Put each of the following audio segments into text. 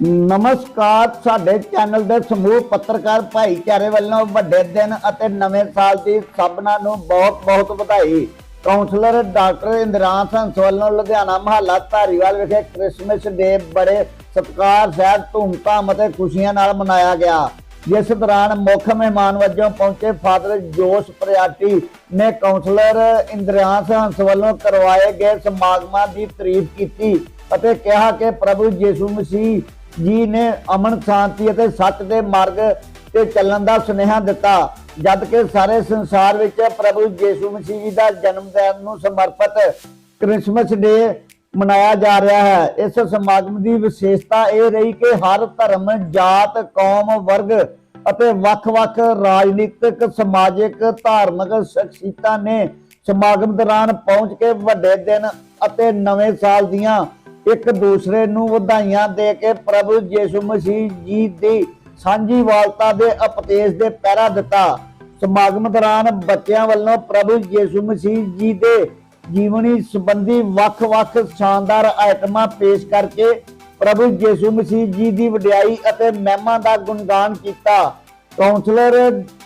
ਨਮਸਕਾਰ, ਸਾਡੇ ਚੈਨਲ ਦੇ ਸਮੂਹ ਪੱਤਰਕਾਰ ਭਾਈਚਾਰੇ ਵੱਲੋਂ ਵੱਡੇ ਦਿਨ ਅਤੇ ਨਵੇਂ ਸਾਲ ਦੀ ਸਭਨਾਂ ਨੂੰ ਬਹੁਤ-ਬਹੁਤ ਵਧਾਈ। ਕਾਉਂਸਲਰ ਡਾਕਟਰ ਇੰਦਰਾਨ ਹੰਸ ਵੱਲੋਂ ਲੁਧਿਆਣਾ ਮਹੱਲਾ ਧਾਰੀਵਾਲ ਵਿਖੇ ਕ੍ਰਿਸਮਸ ਡੇ ਬੜੇ ਸਤਿਕਾਰ ਸਹਿਤ ਧੂਮਧਾਮ ਅਤੇ ਖੁਸ਼ੀਆਂ ਨਾਲ ਮਨਾਇਆ ਗਿਆ। ਜਿਸ ਦੌਰਾਨ ਮੁੱਖ ਮਹਿਮਾਨ ਵਜੋਂ ਪਹੁੰਚੇ ਫਾਦਰ ਜੋਸ਼ ਪ੍ਰਿਆਟੀ ਨੇ ਕਾਉਂਸਲਰ ਇੰਦਰਾਨ ਹੰਸ ਵੱਲੋਂ ਕਰਵਾਏ ਗਏ ਸਮਾਗਮਾਂ ਦੀ ਤਾਰੀਫ ਕੀਤੀ ਅਤੇ ਕਿਹਾ ਕਿ ਪ੍ਰਭੂ ਯੀਸ਼ੂ ਮਸੀਹ ਜੀ ਨੇ ਅਮਨ ਸ਼ਾਂਤੀ ਅਤੇ ਸੱਚ ਦੇ ਮਾਰਗ ਤੇ ਚੱਲਣ ਦਾ ਸੁਨੇਹਾ ਦਿੱਤਾ, ਜਦ ਕਿ ਸਾਰੇ ਸੰਸਾਰ ਵਿੱਚ ਪ੍ਰਭੂ ਯੀਸ਼ੂ ਮਸੀਹ ਜੀ ਦਾ ਜਨਮ ਦਿਨ ਨੂੰ ਸਮਰਪਿਤ ਕ੍ਰਿਸਮਸ ਡੇ ਮਨਾਇਆ ਜਾ ਰਿਹਾ ਹੈ। ਇਸ ਸਮਾਗਮ ਦੀ ਵਿਸ਼ੇਸ਼ਤਾ ਇਹ ਰਹੀ ਕਿ ਹਰ ਧਰਮ, ਜਾਤ, ਕੌਮ, ਵਰਗ ਅਤੇ ਵੱਖ-ਵੱਖ ਰਾਜਨੀਤਿਕ, ਸਮਾਜਿਕ, ਧਾਰਮਿਕ ਸ਼ਖਸੀਅਤਾਂ ਨੇ ਸਮਾਗਮ ਦੌਰਾਨ ਪਹੁੰਚ ਕੇ ਵੱਡੇ ਦਿਨ ਅਤੇ ਨਵੇਂ ਸਾਲ ਦੀਆਂ ਇੱਕ ਦੂਸਰੇ ਨੂੰ ਵਧਾਈਆਂ ਦੇ ਕੇ ਪ੍ਰਭੂ ਯੀਸ਼ੂ ਮਸੀਹ ਜੀ ਦੀ ਸਾਂਝੀ ਵਾਲਤਾ ਦੇ ਉਪਦੇਸ਼ ਦੇ ਪਹਿਰਾ ਦਿੱਤਾ। ਸਮਾਗਮ ਦੌਰਾਨ ਬੱਚਿਆਂ ਵੱਲੋਂ ਪ੍ਰਭੂ ਯੀਸ਼ੂ ਮਸੀਹ ਜੀ ਦੇ ਜੀਵਨੀ ਸੰਬੰਧੀ ਵੱਖ-ਵੱਖ ਸ਼ਾਨਦਾਰ ਆਈਟਮਾਂ ਪੇਸ਼ ਕਰਕੇ ਪ੍ਰਭੂ ਯੀਸ਼ੂ ਮਸੀਹ ਜੀ ਦੀ ਵਡਿਆਈ ਅਤੇ ਮਹਿਮਾ ਦਾ ਗੁਣਗਾਨ ਕੀਤਾ। ਕਾਉਂਸਲਰ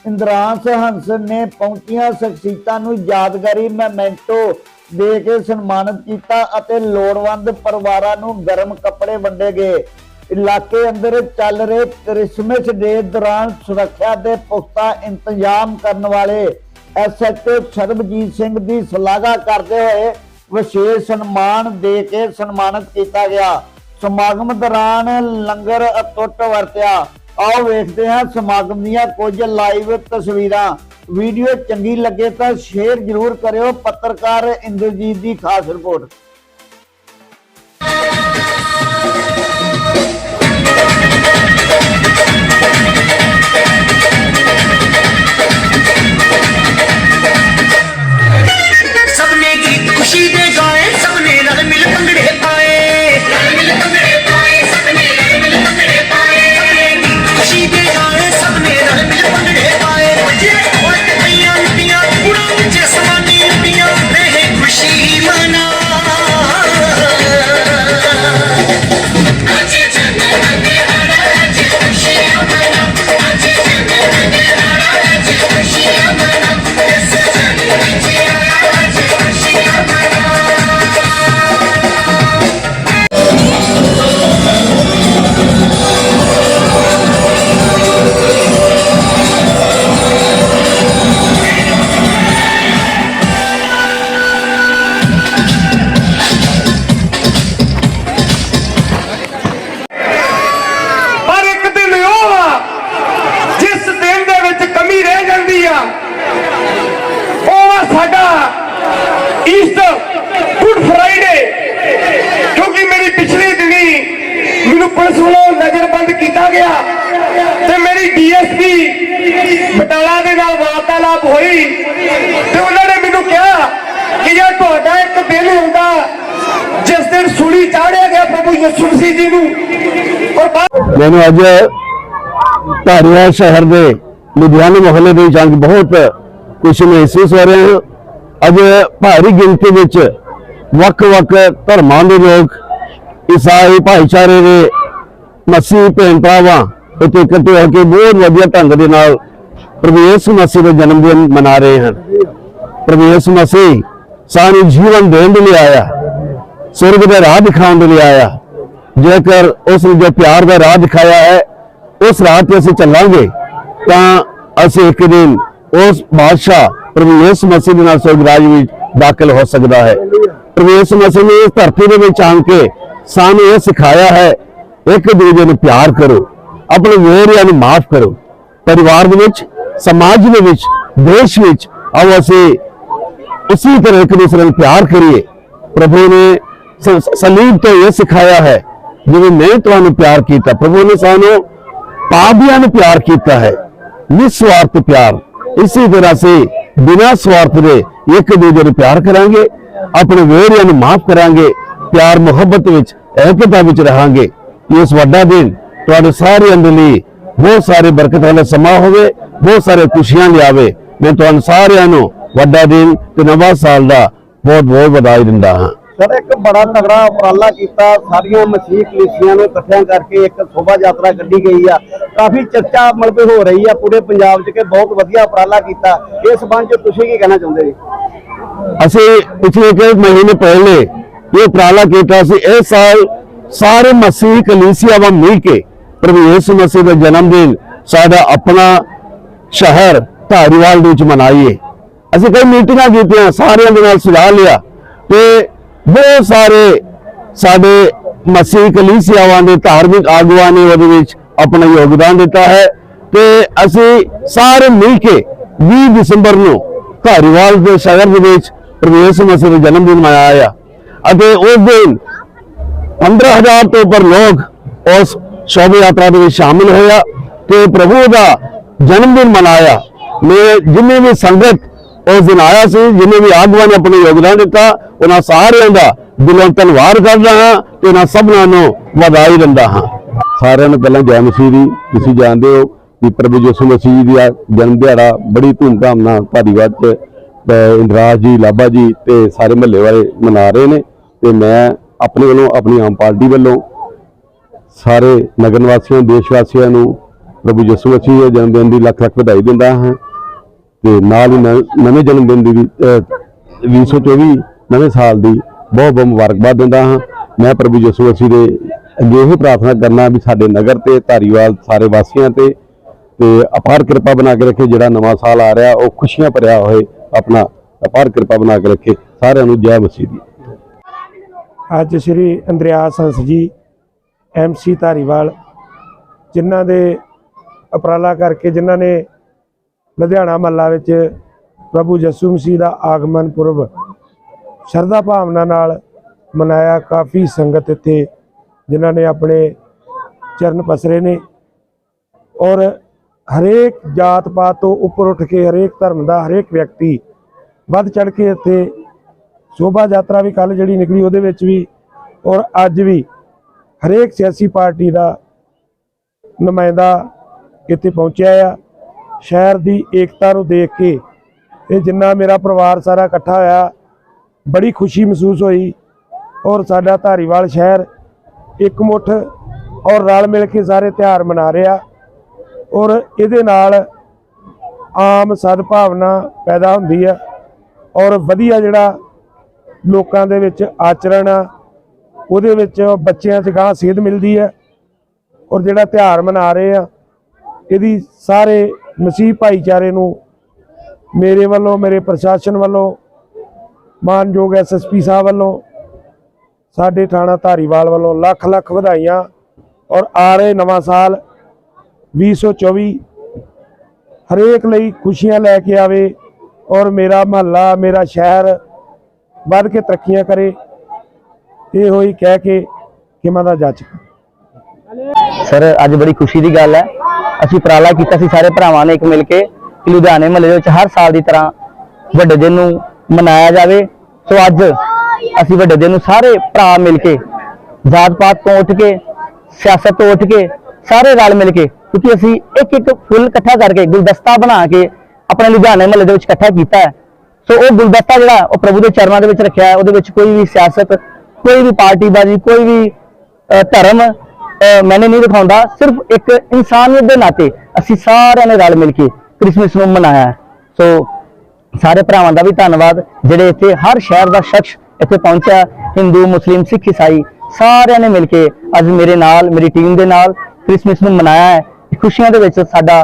ਇੰਦਰਾਂਸ ਹੰਸ ਨੇ ਪਹੁੰਚੀਆਂ ਸ਼ਖਸੀਅਤਾਂ ਨੂੰ ਯਾਦਗਾਰੀ ਮੈਮੈਂਟੋ ਦੇ ਕੇ ਸਨਮਾਨਿਤ ਕੀਤਾ ਅਤੇ ਲੋੜਵੰਦ ਪਰਿਵਾਰਾਂ ਨੂੰ ਗਰਮ ਕੱਪੜੇ ਵੰਡੇ ਗਏ। ਇਲਾਕੇ ਅੰਦਰ ਚੱਲ ਰਹੇ ਕ੍ਰਿਸਮਸ ਡੇ ਦੌਰਾਨ ਸੁਰੱਖਿਆ ਦੇ ਪੁਖਤਾ ਇੰਤਜ਼ਾਮ ਕਰਨ ਵਾਲੇ ਐਸਐਚਓ ਸਰਬਜੀਤ ਸਿੰਘ ਦੀ ਸ਼ਲਾਘਾ ਕਰਦੇ ਹੋਏ ਵਿਸ਼ੇਸ਼ ਸਨਮਾਨ ਦੇ ਕੇ ਸਨਮਾਨਿਤ ਕੀਤਾ ਗਿਆ। ਸਮਾਗਮ ਦੌਰਾਨ ਲੰਗਰ ਅਟੁੱਟ ਵਰਤਿਆ। ਆਓ ਵੇਖਦੇ ਹਾਂ ਸਮਾਗਮ ਦੀਆਂ ਕੁਝ ਲਾਈਵ ਤਸਵੀਰਾਂ। ਵੀਡੀਓ ਚੰਗੀ ਲੱਗੇ ਤਾਂ ਸ਼ੇਅਰ ਜ਼ਰੂਰ ਕਰਿਓ। ਪੱਤਰਕਾਰ ਇੰਦਰਜੀਤ ਦੀ ਖਾਸ ਰਿਪੋਰਟ। ਪੁਲਿਸ ਵੱਲੋਂ ਨਜ਼ਰਬੰਦ ਕੀਤਾ ਗਿਆ। ਤੇ ਮੇਰੀ ਡੀਐਸਪੀ ਬਟਾਲਾ ਦੇ ਨਾਲ ਵਾਰਤਾਲਾਪ ਹੋਈ। ਤੇ ਉਹਨਾਂ ਨੇ ਮੈਨੂੰ ਕਿਹਾ ਕਿ ਜੇ ਤੁਹਾਡਾ ਇੱਕ ਦਿਨ ਹੁੰਦਾ, ਜਿਸ ਦਿਨ ਸੂਲੀ ਚਾੜਿਆ ਗਿਆ ਪ੍ਰਭੂ ਯਿਸੂ ਮਸੀਹ ਜੀ ਨੂੰ, ਔਰ ਮੈਨੂੰ ਅੱਜ ਧਾਰੀਵਾਲ ਸ਼ਹਿਰ ਦੇ ਲੁਧਿਆਣਾ ਮੁਹੱਲੇ ਦੇ ਜੰਗ ਬਹੁਤ ਖੁਸ਼ੀ ਮਹਿਸੂਸ ਹੋ ਰਿਹਾ ਅੱਜ ਭਾਰੀ ਗਿਣਤੀ ਵਿੱਚ ਵੱਖ-ਵੱਖ ਧਰਮਾਂ ਦੇ ਲੋਕ ਈਸਾਈ ਭਾਈਚਾਰੇ ਦੇ ਮਸੀਹ ਭੈਣ ਭਰਾਵਾਂ, ਇੱਥੇ ਇਕੱਠੇ ਹੋ ਕੇ ਬਹੁਤ ਵਧੀਆ ਢੰਗ ਦੇ ਨਾਲ ਪ੍ਰਭੂ ਯਿਸੂ ਮਸੀਹ ਦਾ ਜਨਮ ਦਿਨ ਮਨਾ ਰਹੇ ਹਨ। ਪ੍ਰਭੂ ਮਸੀਹ ਸਾਨੂੰ ਜੀਵਨ ਦੇਣ ਦੇ ਲਈ ਆਇਆ, ਸਵਰਗ ਦਾ ਰਾਹ ਦਿਖਾਉਣ ਦੇ ਲਈ ਆਇਆ। ਜੇਕਰ ਉਸ ਨੇ ਜੋ ਪਿਆਰ ਦਾ ਰਾਹ ਦਿਖਾਇਆ ਹੈ, ਉਸ ਰਾਹ ਤੇ ਅਸੀਂ ਚੱਲਾਂਗੇ, ਤਾਂ ਅਸੀਂ ਇੱਕ ਦਿਨ ਉਸ ਬਾਦਸ਼ਾਹ ਪ੍ਰਭੂ ਯਿਸੂ ਮਸੀਹ ਦੇ ਨਾਲ ਸਵਰਗ ਰਾਜ ਵਿੱਚ ਦਾਖਲ ਹੋ ਸਕਦਾ ਹੈ। ਪ੍ਰਭੂ ਯਿਸੂ ਮਸੀਹ ਨੇ ਇਸ ਧਰਤੀ ਦੇ ਵਿੱਚ ਆਣ ਕੇ ਸਾਨੂੰ ਇਹ ਸਿਖਾਇਆ ਹੈ ਇੱਕ ਦੂਜੇ ਨੂੰ ਪਿਆਰ ਕਰੋ, ਆਪਣੇ ਵੇਰਿਆਂ ਨੂੰ ਮਾਫ ਕਰੋ। ਪਰਿਵਾਰ ਦੇ ਵਿੱਚ, ਸਮਾਜ ਦੇ ਵਿੱਚ, ਦੇਸ਼ ਵਿੱਚ ਆਓ ਅਸੀਂ ਉਸੇ ਤਰ੍ਹਾਂ ਇੱਕ ਦੂਸਰੇ ਨੂੰ ਪਿਆਰ ਕਰੀਏ। ਪ੍ਰਭੂ ਨੇ ਸਲੀਬ ਤੋਂ ਇਹ ਸਿਖਾਇਆ ਹੈ, ਜਿਵੇਂ ਮੈਂ ਤੁਹਾਨੂੰ ਪਿਆਰ ਕੀਤਾ, ਪ੍ਰਭੂ ਨੇ ਸਾਨੂੰ ਪਾਪੀਆਂ ਨੂੰ ਪਿਆਰ ਕੀਤਾ ਹੈ, ਨਿਸਵਾਰਥ ਪਿਆਰ। ਇਸੇ ਤਰ੍ਹਾਂ ਸੇ ਬਿਨਾਂ ਸਵਾਰਥ ਦੇ ਇੱਕ ਦੂਜੇ ਨੂੰ ਪਿਆਰ ਕਰਾਂਗੇ, ਆਪਣੇ ਵੇਰਿਆਂ ਨੂੰ ਮਾਫ ਕਰਾਂਗੇ, ਪਿਆਰ ਮੁਹੱਬਤ ਵਿੱਚ, ਏਕਤਾ ਵਿੱਚ ਰਹਾਂਗੇ। ਇਸ ਵੱਡਾ ਦਿਨ ਤੁਹਾਡੇ ਸਾਰਿਆਂ ਦੇ ਲਈ ਬਹੁਤ ਸਾਰੇ ਬਰਕਤ ਵਾਲਾ ਸਮਾਂ ਹੋਵੇ ਬਹੁਤ ਸਾਰੇ ਖੁਸ਼ੀਆਂ ਲਿਆਵੇ। ਮੈਂ ਤੁਹਾਨੂੰ ਸਾਰਿਆਂ ਨੂੰ ਵੱਡਾ ਦਿਨ ਤੇ ਨਵਾਂ ਸਾਲ ਦਾ ਬਹੁਤ ਬਹੁਤ ਵਧਾਈ ਦਿੰਦਾ ਹਾਂ। ਸਰ ਇੱਕ ਬੜਾ ਤਗੜਾ ਉਪਰਾਲਾ ਕੀਤਾ। ਸਾਰੀਆਂ ਮਸੀਹ ਕਲੀਸੀਆਂ ਨੂੰ ਇਕੱਠਿਆਂ ਕਰਕੇ ਇੱਕ ਸ਼ੋਭਾ ਯਾਤਰਾ ਕੱਢੀ ਗਈ ਆ। ਕਾਫੀ ਚਰਚਾ ਮਤਲਬ ਹੋ ਰਹੀ ਆ। ਪੂਰੇ ਪੰਜਾਬ 'ਚ ਕਿ ਬਹੁਤ ਵਧੀਆ ਉਪਰਾਲਾ ਕੀਤਾ। ਇਸ ਸੰਬੰਧ 'ਚ ਤੁਸੀਂ ਕੀ ਕਹਿਣਾ ਚਾਹੁੰਦੇ ਜੀ? ਅਸੀਂ ਪਿਛਲੇ ਕੁਝ ਮਹੀਨੇ ਪਹਿਲੇ ਇਹ ਉਪਰਾਲਾ ਕੀਤਾ ਸੀ। ਇਸ ਸਾਲ ਸਾਰੇ ਮਸੀਹ ਕਲੀਸਿਆਵਾਂ ਮਿਲ ਕੇ ਪ੍ਰਭੂ ਯਿਸੂ ਮਸੀਹ ਦਾ ਜਨਮ ਦਿਨ ਸਾਡਾ ਆਪਣਾ ਸ਼ਹਿਰ ਧਾਰੀਵਾਲ ਦੇ ਵਿੱਚ ਮਨਾਈਏ। ਅਸੀਂ ਕਈ ਮੀਟਿੰਗਾਂ ਕੀਤੀਆਂ, ਸਾਰਿਆਂ ਦੇ ਨਾਲ ਸੁਝਾਅ ਲਿਆ ਤੇ ਬਹੁਤ ਸਾਰੇ ਸਾਡੇ ਮਸੀਹ ਕਲੀਸਿਆਵਾਂ ਦੇ ਧਾਰਮਿਕ ਆਗੂਆਂ ਨੇ ਉਹਦੇ ਵਿੱਚ ਆਪਣਾ ਯੋਗਦਾਨ ਦਿੱਤਾ ਹੈ ਤੇ ਅਸੀਂ ਸਾਰੇ ਮਿਲ ਕੇ 20 ਦਸੰਬਰ ਨੂੰ ਧਾਰੀਵਾਲ ਦੇ ਸ਼ਹਿਰ ਦੇ ਵਿੱਚ ਪ੍ਰਭੂ ਯਿਸੂ ਮਸੀਹ ਦਾ ਜਨਮ ਦਿਨ ਮਨਾਇਆ ਆ। ਅਤੇ ਉਸ ਦਿਨ 15000 ਤੋਂ ਉੱਪਰ ਲੋਕ ਉਸ ਸ਼ੋਭ ਯਾਤਰਾ ਦੇ ਵਿੱਚ ਸ਼ਾਮਿਲ ਹੋਇਆ ਤੇ ਪ੍ਰਭੂ ਦਾ ਜਨਮ ਦਿਨ ਮਨਾਇਆ। ਮੈਂ ਜਿੰਨੇ ਵੀ ਸੰਗਤ ਉਸ ਦਿਨ ਆਇਆ ਸੀ, ਜਿੰਨੇ ਵੀ ਆਗੂਆਂ ਨੇ ਆਪਣਾ ਯੋਗਦਾਨ ਦਿੱਤਾ, ਉਹਨਾਂ ਸਾਰਿਆਂ ਦਾ ਦਿਲੋਂ ਧੰਨਵਾਦ ਕਰਦਾ ਹਾਂ ਤੇ ਉਹਨਾਂ ਸਭਨਾਂ ਨੂੰ ਵਧਾਈ ਦਿੰਦਾ ਹਾਂ। ਸਾਰਿਆਂ ਨੂੰ ਪਹਿਲਾਂ ਜੈ ਮਸੀਹ ਦੀ, ਤੁਸੀਂ ਜਾਣਦੇ ਹੋ ਕਿ ਪ੍ਰਭੂ ਯਿਸੂ ਮਸੀਹ ਦੀ ਜਨਮ ਦਿਹਾੜਾ ਬੜੀ ਧੂਮਧਾਮ ਨਾਲ ਧਾਰੀਵਾਲ ਚ ਅਹ ਇੰਦਰਾਜ ਜੀ, ਲਾਬਾ ਜੀ ਤੇ ਸਾਰੇ ਮਹੱਲੇ ਵਾਲੇ ਮਨਾ ਰਹੇ ਨੇ ਤੇ ਮੈਂ ਆਪਣੇ ਵੱਲੋਂ ਆਪਣੀ ਆਮ ਪਾਰਟੀ ਵੱਲੋਂ ਸਾਰੇ ਨਗਰ ਨਿਵਾਸੀਆਂ ਦੇਸ਼ ਵਾਸੀਆਂ ਨੂੰ ਪ੍ਰਭੂ ਯਿਸੂ ਮਸੀਹ ਦੇ ਜਨਮ ਦਿਨ ਦੀ ਲੱਖ ਲੱਖ ਵਧਾਈ ਦਿੰਦਾ ਹਾਂ ਤੇ ਨਾਲ ਹੀ ਨਵ- ਨਵੇਂ ਜਨਮ ਦਿਨ ਦੀ ਵੀ ਅਹ, 2024 ਨਵੇਂ ਸਾਲ ਦੀ ਬਹੁਤ ਬਹੁਤ ਮੁਬਾਰਕਬਾਦ ਦਿੰਦਾ ਹਾਂ। ਮੈਂ ਪ੍ਰਭੂ ਯਿਸੂ ਮਸੀਹ ਦੇ ਅੱਗੇ ਇਹ ਪ੍ਰਾਰਥਨਾ ਕਰਨਾ ਵੀ ਸਾਡੇ ਨਗਰ ਤੇ ਧਾਰੀਵਾਲ ਸਾਰੇ ਵਾਸੀਆਂ ਤੇ ਤੇ ਅਪਾਰ ਕਿਰਪਾ ਬਣਾ ਕੇ ਰੱਖੇ ਜਿਹੜਾ ਨਵਾਂ ਸਾਲ ਆ ਰਿਹਾ ਉਹ ਖੁਸ਼ੀਆਂ ਭਰਿਆ ਹੋਏ ਆਪਣਾ ਅਪਾਰ ਕਿਰਪਾ ਬਣਾ ਕੇ ਰੱਖੇ। ਸਾਰਿਆਂ ਨੂੰ ਜੈ ਮਸੀਹ ਦੀ। ਅੱਜ ਸ੍ਰੀ ਅੰਦਰਿਆਸ ਹੰਸ ਜੀ ਐਮਸੀ ਧਾਰੀਵਾਲ, ਜਿਨ੍ਹਾਂ ਦੇ ਉਪਰਾਲਾ ਕਰਕੇ ਜਿਨ੍ਹਾਂ ਨੇ ਲੁਧਿਆਣਾ ਮਹੱਲਾ ਵਿੱਚ ਪ੍ਰਭੂ ਯਿਸੂ ਮਸੀਹ ਦਾ ਆਗਮਨ ਪੁਰਬ ਸ਼ਰਧਾ ਭਾਵਨਾ ਨਾਲ ਮਨਾਇਆ, ਕਾਫੀ ਸੰਗਤ ਇੱਥੇ ਜਿਨ੍ਹਾਂ ਨੇ ਆਪਣੇ ਚਰਨ ਪਸਰੇ ਨੇ ਔਰ ਹਰੇਕ ਜਾਤ ਪਾਤ ਤੋਂ ਉੱਪਰ ਉੱਠ ਕੇ ਹਰੇਕ ਧਰਮ ਦਾ ਹਰੇਕ ਵਿਅਕਤੀ ਵੱਧ ਚੜ ਕੇ ਇੱਥੇ ਸ਼ੋਭਾ ਯਾਤਰਾ ਵੀ ਕੱਲ ਜਿਹੜੀ ਨਿਕਲੀ ਉਹਦੇ ਵਿੱਚ ਵੀ ਔਰ ਅੱਜ ਵੀ ਹਰੇਕ ਸਿਆਸੀ ਪਾਰਟੀ ਦਾ ਨੁਮਾਇੰਦਾ ਇੱਥੇ ਪਹੁੰਚਿਆ ਆ। ਸ਼ਹਿਰ ਦੀ ਏਕਤਾ ਨੂੰ ਦੇਖ ਕੇ ਇਹ ਜਿੰਨਾ ਮੇਰਾ ਪਰਿਵਾਰ ਸਾਰਾ ਇਕੱਠਾ ਹੋਇਆ, ਬੜੀ ਖੁਸ਼ੀ ਮਹਿਸੂਸ ਹੋਈ ਔਰ ਸਾਡਾ ਧਾਰੀਵਾਲ ਸ਼ਹਿਰ ਇਕਮੁੱਠ ਔਰ ਰਲ ਮਿਲ ਕੇ ਸਾਰੇ ਤਿਉਹਾਰ ਮਨਾ ਰਿਹਾ ਔਰ ਇਹਦੇ ਨਾਲ ਆਮ ਸਦਭਾਵਨਾ ਪੈਦਾ ਹੁੰਦੀ ਆ ਔਰ ਵਧੀਆ ਜਿਹੜਾ ਲੋਕਾਂ ਦੇ ਵਿੱਚ ਆਚਰਣ ਆ, ਉਹਦੇ ਵਿੱਚ ਬੱਚਿਆਂ 'ਚ ਗਾਂ ਸੇਧ ਮਿਲਦੀ ਹੈ ਔਰ ਜਿਹੜਾ ਤਿਉਹਾਰ ਮਨਾ ਰਹੇ ਆ, ਇਹਦੀ ਸਾਰੇ ਮਸੀਹ ਭਾਈਚਾਰੇ ਨੂੰ ਮੇਰੇ ਵੱਲੋਂ, ਮੇਰੇ ਪ੍ਰਸ਼ਾਸਨ ਵੱਲੋਂ, ਮਾਨਯੋਗ ਐਸਐਸਪੀ ਸਾਹਿਬ ਵੱਲੋਂ, ਸਾਡੇ ਥਾਣਾ ਧਾਰੀਵਾਲ ਵੱਲੋਂ ਲੱਖ ਲੱਖ ਵਧਾਈਆਂ ਔਰ ਆ ਰਹੇ ਨਵਾਂ ਸਾਲ 2024 ਹਰੇਕ ਲਈ ਖੁਸ਼ੀਆਂ ਲੈ ਕੇ ਆਵੇ ਔਰ ਮੇਰਾ ਮਹੱਲਾ, ਮੇਰਾ ਸ਼ਹਿਰ ਵੱਧ ਕੇ ਤਰੱਕੀਆਂ ਕਰੇ, ਇਹ ਹੋਈ ਕਹਿ ਕੇ ਕਿ ਮੈਂ ਦਾ ਜੱਜ। ਸਰ, ਅੱਜ ਬੜੀ ਖੁਸ਼ੀ ਦੀ ਗੱਲ ਹੈ। ਅਸੀਂ ਉਪਰਾਲਾ ਕੀਤਾ ਸੀ, ਸਾਰੇ ਭਰਾਵਾਂ ਨੇ ਇੱਕ ਮਿਲ ਕੇ ਕਿ ਲੁਧਿਆਣੇ ਮਹੱਲੇ ਦੇ ਵਿੱਚ ਹਰ ਸਾਲ ਦੀ ਤਰ੍ਹਾਂ ਵੱਡੇ ਦਿਨ ਨੂੰ ਮਨਾਇਆ ਜਾਵੇ। ਸੋ ਅੱਜ ਅਸੀਂ ਵੱਡੇ ਦਿਨ ਨੂੰ ਸਾਰੇ ਭਰਾ ਮਿਲ ਕੇ, ਜਾਤ ਪਾਤ ਤੋਂ ਉੱਠ ਕੇ, ਸਿਆਸਤ ਤੋਂ ਉੱਠ ਕੇ, ਸਾਰੇ ਰਲ ਮਿਲ ਕੇ, ਕਿਉਂਕਿ ਅਸੀਂ ਇੱਕ ਇੱਕ ਫੁੱਲ ਇਕੱਠਾ ਕਰਕੇ, ਗੁਲਦਸਤਾ ਬਣਾ ਕੇ ਆਪਣੇ ਲੁਧਿਆਣੇ ਮਹੱਲੇ ਦੇ ਵਿੱਚ ਇਕੱਠਾ ਕੀਤਾ ਹੈ। ਸੋ ਉਹ ਗੁਲਦਸਤਾ ਜਿਹੜਾ ਉਹ ਪ੍ਰਭੂ ਦੇ ਚਰਨਾਂ ਦੇ ਵਿੱਚ ਰੱਖਿਆ ਹੈ, ਉਹਦੇ ਵਿੱਚ ਕੋਈ ਵੀ ਸਿਆਸਤ, ਕੋਈ ਵੀ ਪਾਰਟੀਬਾਜ਼ੀ, ਕੋਈ ਵੀ ਧਰਮ ਮੈਨੇ ਨਹੀਂ ਦਿਖਾਉਂਦਾ, ਸਿਰਫ ਇੱਕ ਇਨਸਾਨੀਅਤ ਦੇ ਨਾਤੇ ਅਸੀਂ ਸਾਰਿਆਂ ਨੇ ਰਲ ਮਿਲ ਕੇ ਕ੍ਰਿਸਮਸ ਨੂੰ ਮਨਾਇਆ ਸੋ ਸਾਰੇ ਭਰਾਵਾਂ ਦਾ ਵੀ ਧੰਨਵਾਦ, ਜਿਹੜੇ ਇੱਥੇ ਹਰ ਸ਼ਹਿਰ ਦਾ ਸ਼ਖਸ ਇੱਥੇ ਪਹੁੰਚਿਆ, ਹਿੰਦੂ, ਮੁਸਲਿਮ, ਸਿੱਖ, ਈਸਾਈ, ਸਾਰਿਆਂ ਨੇ ਮਿਲ ਕੇ ਅੱਜ ਮੇਰੇ ਨਾਲ, ਮੇਰੀ ਟੀਮ ਦੇ ਨਾਲ ਕ੍ਰਿਸਮਸ ਨੂੰ ਮਨਾਇਆ ਹੈ। ਖੁਸ਼ੀਆਂ ਦੇ ਵਿੱਚ ਸਾਡਾ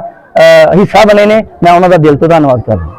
ਹਿੱਸਾ ਬਣੇ ਨੇ, ਮੈਂ ਉਹਨਾਂ ਦਾ ਦਿਲ ਤੋਂ ਧੰਨਵਾਦ ਕਰਦਾ